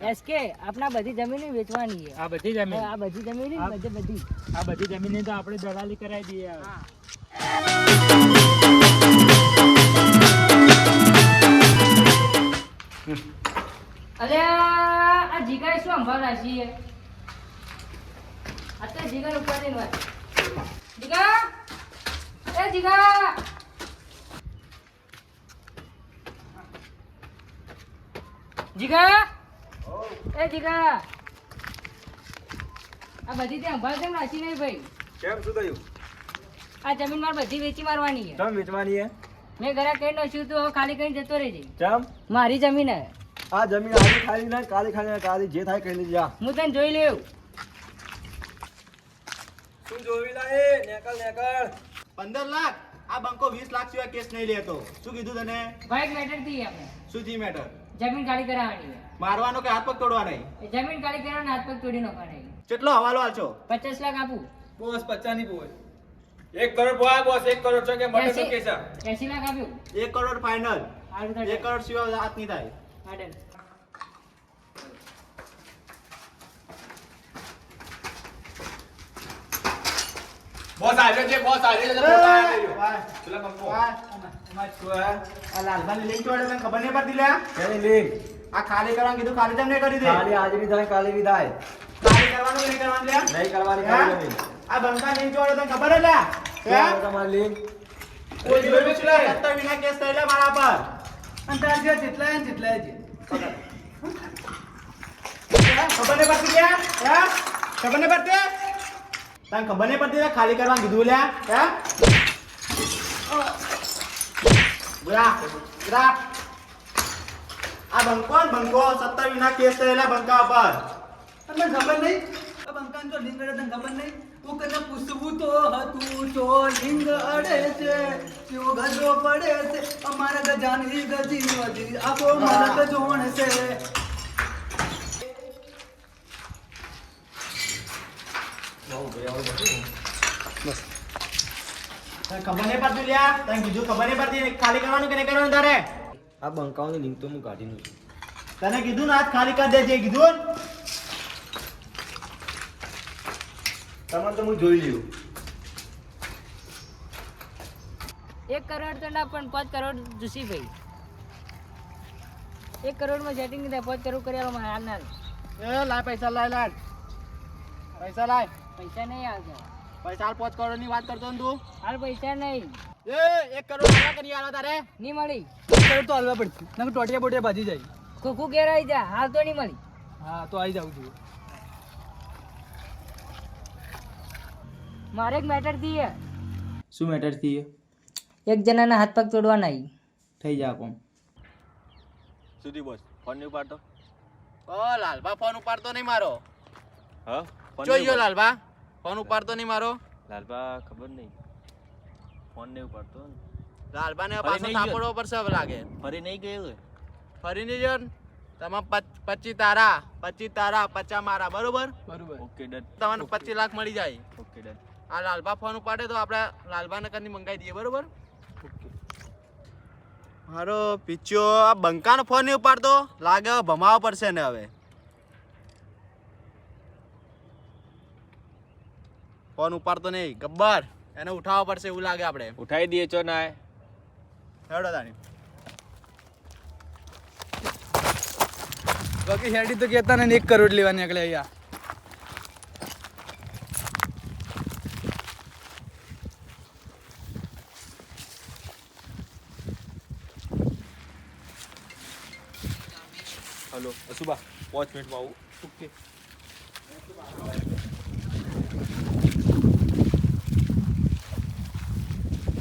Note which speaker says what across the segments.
Speaker 1: SK આપણા બધી જમીન વેચવાની છે.
Speaker 2: આ બધી જમીન.
Speaker 1: આ બધી જમીન બધી બધી.
Speaker 2: આ બધી જમીન તો આપણે દલાલી કરાવી દઈએ.
Speaker 1: અરે આ જીગર શું સંભાળ છીએ? અત્યારે જીગર ઉપર જઈને વાત. જીગર? એ જીગર! જીગર? એ જીગર આ બધી ત્યાં સંભાળ કેમ રાખી નહીં ભાઈ?
Speaker 3: કેમ શું થયું?
Speaker 1: આ જમીન માર બધી વેચી મારવાની છે.
Speaker 3: કેમ વેચવાની છે?
Speaker 1: મેં ઘરે કઈ નસ્યું તું હવે ખાલી કઈ જતો રહેજે.
Speaker 3: કેમ?
Speaker 1: મારી જમીન હે.
Speaker 3: આ જમીન આજે ખાલી ના કાલે ખાલી કાલી જે થાય કહી લેજે જા.
Speaker 1: હું તને જોઈ લેવ
Speaker 3: તું જોવી લા એ? નેકળ નેકળ.
Speaker 4: પંદર લાખ? આ બંકો વીસ લાખ સિવાય કેસ નહીં લેતો. શું કીધું તને?
Speaker 1: ભાઈ મેટરથી આપણે.
Speaker 4: શું જી મેટર
Speaker 1: જમીન ખાલી કરાવવાની
Speaker 4: મારવાનો કે હાથ પગ
Speaker 1: તોડવાનો જમીન ખાલી કરાવવાનો હાથ પગ તોડી નાખવાની
Speaker 4: કેટલો હવાલો આલશો?
Speaker 1: પચાસ લાખ આપું.
Speaker 3: બોસ પચ્ચા ની બોલ એક કરોડ બોયા બોસ એક કરોડ છે કે મટે તો કેસા
Speaker 1: એસી લાખ આપ્યું.
Speaker 4: એક કરોડ ફાઇનલ એક કરોડ સિવાય હાથ નહીં થાય.
Speaker 1: done.
Speaker 3: બોસ આવ્યો છે બોસ આવ્યો છે બોસ આવ્યો પેલા બંકો
Speaker 4: ખબર નહીં પડતી આ ખાલી કરવાનું કીધું ખાલી તમને કરી દે.
Speaker 3: આજે ની થાય કાલે ની
Speaker 4: ખાલી કરવાનું નહીં કરવાનું લ્યા
Speaker 3: નહીં કરવાની?
Speaker 4: આ બંકા લિંક ચોડે તને ખબર હે?
Speaker 3: ક્યાં તમારી લિંક
Speaker 4: કોઈ છે સત્તર વિના કેસ થયેલા મારા પર. હે? ખબર નહીં પડતી લ્યા હે? ખબર નહીં પડતી? તને ખબર નહીં પડતી? ખાલી કરવાનું કીધું લે. હે? બોલા બોલા આ બંકો બંકો સત્તર વિના કેસ થયેલા બંકા પર.
Speaker 5: તમને ખબર નહીં? બંકાન તો લિંગ અડે તને ખબર નહીં? તું કને પૂછવું તો હતું તો લિંગ અડે છે. કેવો ગજો પડે છે. અમારા ગજાની ગજી વજી આખો મારા ગજોણ છે.
Speaker 4: તને ખબર નહીં પડતી લ્યા. તને કીધું ખબર નહીં પડતી. ખાલી કરવાનું કે નહીં કરવાનું તારે?
Speaker 3: આ બંકાઓની લિંક તો હું કાઢી નું
Speaker 4: તને કીધું ને આજ ખાલી કરી દેજે કીધું.
Speaker 3: તમારે તો હું જોઈ લ્યું
Speaker 1: એક કરોડ તો ના પણ પાંચ કરોડ જોશી ભાઈ. એક કરોડમાં સેટિંગ થાય પાંચ કરોડ કરી હાલ ના.
Speaker 4: એ લાય પૈસા લાય લાય. પૈસા લાય.
Speaker 1: પૈસા નહીં આવતા
Speaker 4: પૈસા પાંચ કરોડની વાત કરતો ને તું.
Speaker 1: હાલ પૈસા નહીં.
Speaker 4: એ એક કરોડ આલા કરી આલો તારે.
Speaker 1: નહીં મળી.
Speaker 5: કરોડ તો હાલવા પડશે. નકર ટોટિયા બોટિયા ભાજી જાય.
Speaker 1: ખોખું ઘેર આવી જા. હાલ તો નહીં મળી.
Speaker 5: હા તો આવી જાઉં છું.
Speaker 1: મારે એક મેટરથી.
Speaker 3: શું મેટરથી
Speaker 1: એક જણાના હાથ પગ તોડવાના.
Speaker 3: થઈ જા કોમ.
Speaker 4: સુધી બોસ ફોન નહીં ઉપાડતો? ઓ લાલબા ફોન ઉપાડતો નહીં મારો.
Speaker 6: હા?
Speaker 4: જોઈયો લાલબા ફોન ઉપાડતો નહીં મારો?
Speaker 6: લાલબા ખબર નહીં. ફોન નહીં ઉપાડતો. ને.
Speaker 4: લાલબા ને
Speaker 6: ફરી
Speaker 4: પાછો
Speaker 6: ગયો.
Speaker 4: થાપડવો પડશે હવે લાગે.
Speaker 6: ફરી નહીં ગયો
Speaker 4: ફરી નહીં જો તમે પચી તારા પચી તારા પચા મારા બરોબર?
Speaker 5: બરોબર.
Speaker 6: Okay done.
Speaker 4: તમને પચીસ લાખ મળી જાય.
Speaker 6: Okay done.
Speaker 4: આ લાલબા ફોન ઉપાડે તો આપણે લાલબા નગરની મંગાવી દઈએ બરોબર? મારો પીચ્યો આ બંકાનો ફોન નહીં ઉપાડતો? લાગે ભમાવો પડશે ને હવે. ફોન ઉપાડતો નહીં. ગબ્બર એને ઉઠાવવો પડશે એવું લાગે આપણે.
Speaker 6: ઉઠાવી દઈએ છો ના
Speaker 4: હેડો તાણી
Speaker 5: બાકી હેડી તો કહેતા ને એક કરોડ લેવા નીકળે અહીંયા.
Speaker 6: હલો અશુભા પાંચ મિનિટમાં આવું. ઓકે.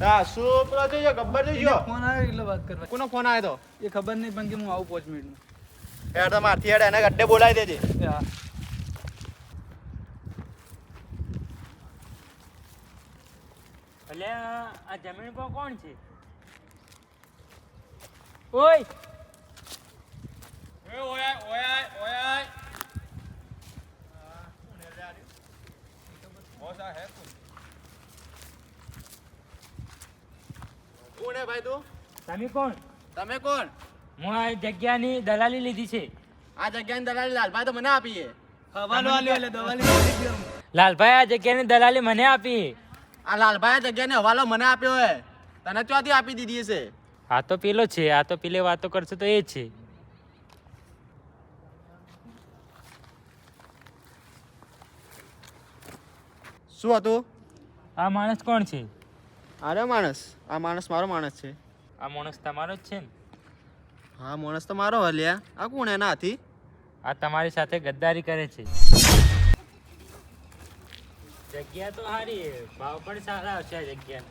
Speaker 4: હા શું પેલો જોઈજો ગબ્બર જોઈજો
Speaker 5: ફોન આવ્યો એટલે વાત કરવા?
Speaker 4: કોનો ફોન આવ્યો
Speaker 5: એ ખબર નહીં પણ કે હું આવું પાંચ મિનિટમાં.
Speaker 4: તો તો મારથી હેડ એને ગड्ढे બોલાવી દેજે.
Speaker 5: હા.
Speaker 2: એટલે આ જમીન પર કોણ છે? ઓય.
Speaker 4: કોણ હે ભાઈ તું?
Speaker 2: તમે કોણ?
Speaker 4: તમે કોણ?
Speaker 2: હું આ જગ્યાની દલાલી લીધી છે.
Speaker 4: આ જગ્યાની દલાલી લાલભાઈ તો મને આપી
Speaker 5: હવાલો આલ્યો એટલે દવાલી મળી
Speaker 2: લાલભાઈ આ જગ્યાની દલાલી મને આપી.
Speaker 4: આ લાલભાઈ આ જગ્યાને હવાલો મને આપ્યો હે. તને ચોથી આપી દીધી છે?
Speaker 2: આ તો પેલો છે આ તો પેલે વાતો કરશે તો એ છે.
Speaker 4: શું હતું?
Speaker 2: આ માણસ કોણ છે?
Speaker 4: અરે માણસ. આ માણસ મારો માણસ છે.
Speaker 2: આ માણસ તમારો જ છે ને?
Speaker 4: હા માણસ તો મારો હલ્યા આ કોણ એના હાથી?
Speaker 2: આ તમારી સાથે ગદ્દારી કરે છે. જગ્યા તો સારી છે. ભાવ પણ સારા આવશે આ જગ્યા.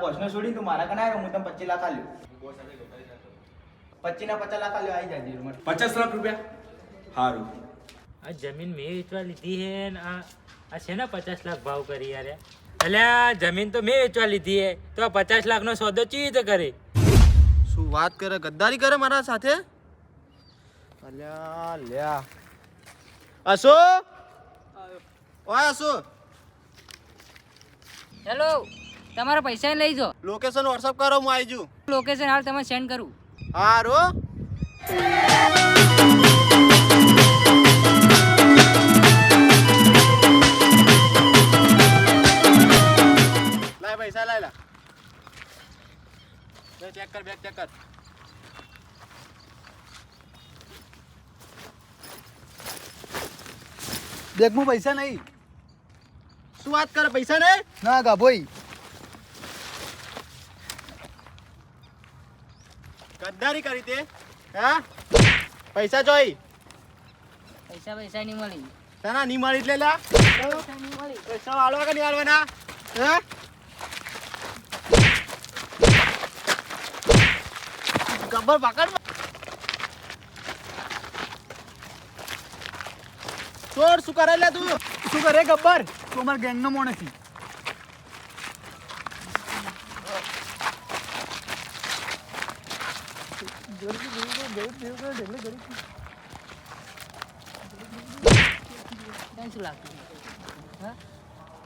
Speaker 5: બોસને છોડીને તું મારા કને આવ્યો? હું તને પચીસ લાખ આલ્યો. પચીસ ના પચાસ લાખ આલ્યો આવી જાય
Speaker 3: પચાસ લાખ રૂપિયા? સારું
Speaker 2: આ જમીન મેં વેચવા લીધી છે ને આ આ છે ને પચાસ લાખ ભાવ કરી યાર એટલે આ જમીન તો મેં વેચવા લીધી છે તો આ પચાસ લાખનો સોદો ચી રીતે કરે?
Speaker 4: શું વાત કરે? ગદ્દારી કરે મારા સાથે? અલ્યા લ્યા અશો? ઓય અશો.
Speaker 1: હેલો તમારા પૈસા લઈ જો.
Speaker 4: લોકેશન વોટ્સઅપ કરો હું આવી જઉં.
Speaker 1: લોકેશન હાલ તમે સેન્ડ કરું.
Speaker 4: હારો. લાય ચેક કર બેગ ચેક કર.
Speaker 5: બેગમાં પૈસા નહીં.
Speaker 4: શું વાત કરે પૈસા ને
Speaker 5: ના ગા ભાઈ
Speaker 4: ગદ્દારી કરી તે હા? પૈસા જોઈ.
Speaker 1: પૈસા પૈસા નહીં મળી.
Speaker 4: તના નહીં મળી એટલે લા.
Speaker 1: પૈસા નહીં મળી.
Speaker 4: પૈસા વાળવા કે નહીં વાળવાના? હે? ગબ્બર પકડ ચોર શું કરે લે તું?
Speaker 5: શું કરે ગબ્બર? તું અમારા ગેંગનો માણસ છે.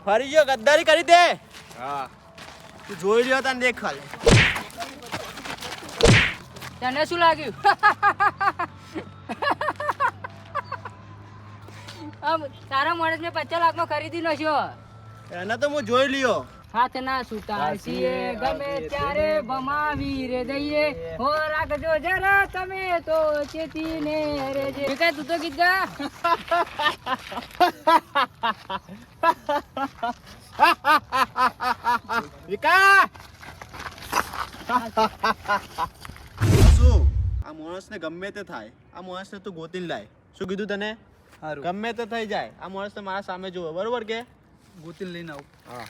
Speaker 4: ફરી ગયો ગદ્દારી કરી દે.
Speaker 3: હા.
Speaker 4: તું જોઈ લ્યો તને દેખાલે ખાલી.
Speaker 1: તને શું લાગ્યું? આમ તારા માણસને પચાસ લાખમાં ખરીદી નાખ્યો.
Speaker 4: એને તો હું જોઈ લ્યો.
Speaker 1: હાથના સુતા છીએ ગમે ત્યારે ભમાવી રે દઈએ. હો રાખજો જરા તમે તો ચેતીને રેજે વિકાસ તું તો ગીત ગા?
Speaker 4: વિકા! માણસને ગમે તે થાય આ માણસને તું ગોતીને લાય. શું કીધું તને?
Speaker 5: સારું.
Speaker 4: ગમે તે થઈ જાય આ માણસને મારા સામે જોવે બરોબર કે?
Speaker 5: ગોતીને લઈને આવું.
Speaker 4: હા.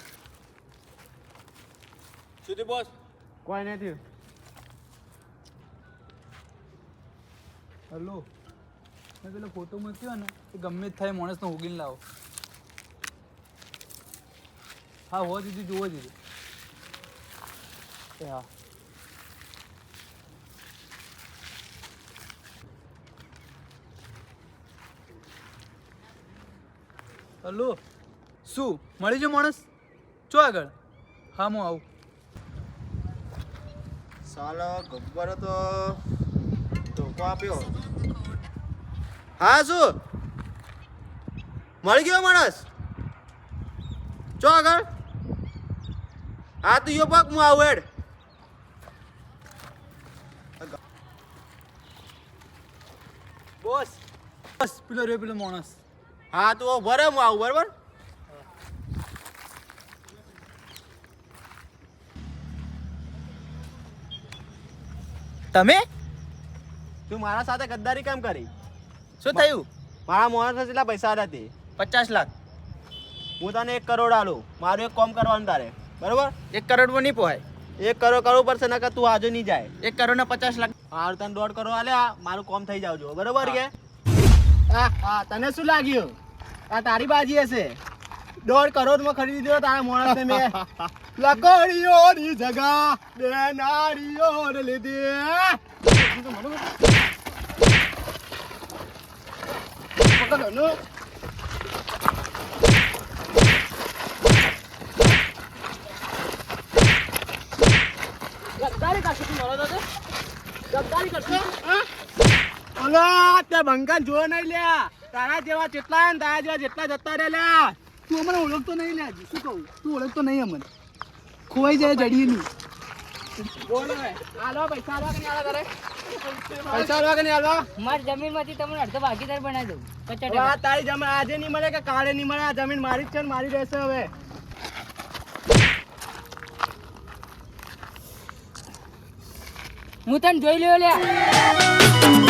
Speaker 3: સુધી બોસ
Speaker 4: કોઈ નથી
Speaker 5: હલો. મેં પેલો ફોટો મૂક્યો ને એ ગમે જ થાય માણસને ઉગીને લાવો. હા હોવા દીધું જુઓ દીધું. એ હા. હલો. શું મળી જો માણસ? ચો આગળ? હા હું આવું.
Speaker 4: સાલો ગબ્બર તો ધોકો આપ્યો. હા શું? મળી ગયો માણસ? ચો આગળ? હા તું યો પગ હું આવું હેડ.
Speaker 5: બોસ બસ પેલો રે પેલો માણસ.
Speaker 4: હા તું ભરે હું આવું બરાબર?
Speaker 5: તમે?
Speaker 4: તું મારા સાથે ગદ્દારી કેમ કરી?
Speaker 5: શું થયું?
Speaker 4: મારા મોહન કેટલા પૈસા નથી
Speaker 5: પચાસ લાખ.
Speaker 4: હું તને એક કરોડ આલું મારું એક કોમ કરવાનું તારે. બરોબર?
Speaker 5: એક કરોડમાં નહીં પોહાય.
Speaker 4: એક કરોડ કરવું પડશે નકર તું આજે નહીં જાય.
Speaker 5: એક કરોડ ના પચાસ લાખ.
Speaker 4: મારું તને દોઢ કરોડ આલે મારું કોમ થઈ જાવ જો બરોબર કે? હા હા તને શું લાગ્યું? આ તારી બાજી હશે. દોઢ કરોડમાં ખરીદી દીધો તારા માણસને મેં. લકડીઓની જગા બે નારીઓને લીધી.
Speaker 1: ગદ્દારી કરશો તું
Speaker 4: બંકન જો નહીં લ્યા. તારા જેવા જેટલા ને તારા જેવા જેટલા જતા રે લ્યા
Speaker 5: તું અમને ઓળખતો નહીં લે શું કહું? તું ઓળખતો નહીં અમને. ખોવાઈ જાય જડીએ નહીં
Speaker 4: આલો પૈસા આલવા કે પૈસા
Speaker 1: જમીનમાંથી તમને અડધો ભાગીદાર બનાવી દઉં. પચાસ
Speaker 4: આ તારી જમીન આજે નહીં મળે કે કાલે નહીં મળે? આ જમીન મારી જ છે ને મારી રહેશે હવે.
Speaker 1: હું તને જોઈ લ્યો લ્યા.